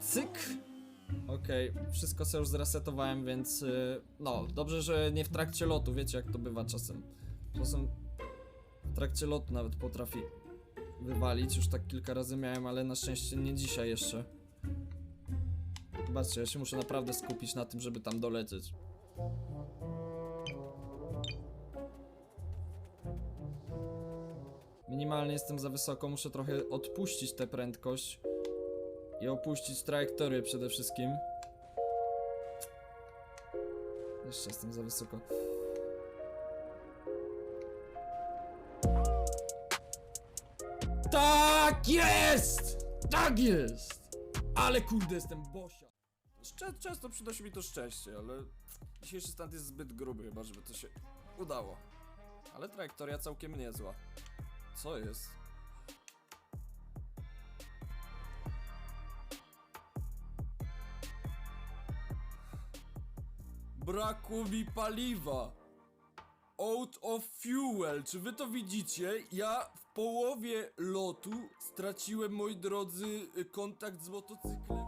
Cyk! Okej, wszystko sobie już zresetowałem, więc y, no, dobrze, że nie w trakcie lotu, wiecie jak to bywa czasem. Czasem w trakcie lotu nawet potrafi wywalić, już tak kilka razy miałem, ale na szczęście nie dzisiaj jeszcze. Zobaczcie, ja się muszę naprawdę skupić na tym, żeby tam dolecieć. Minimalnie jestem za wysoko, muszę trochę odpuścić tę prędkość i opuścić trajektorię przede wszystkim. Jeszcze jestem za wysoko. Tak jest! Tak jest! Ale kurde, jestem bosia. Czę często przynosi mi to szczęście, ale dzisiejszy stand jest zbyt gruby chyba, żeby to się udało. Ale trajektoria całkiem niezła. Co jest? Brakło mi paliwa. Out of fuel. Czy wy to widzicie? Ja w połowie lotu straciłem, moi drodzy, kontakt z motocyklem.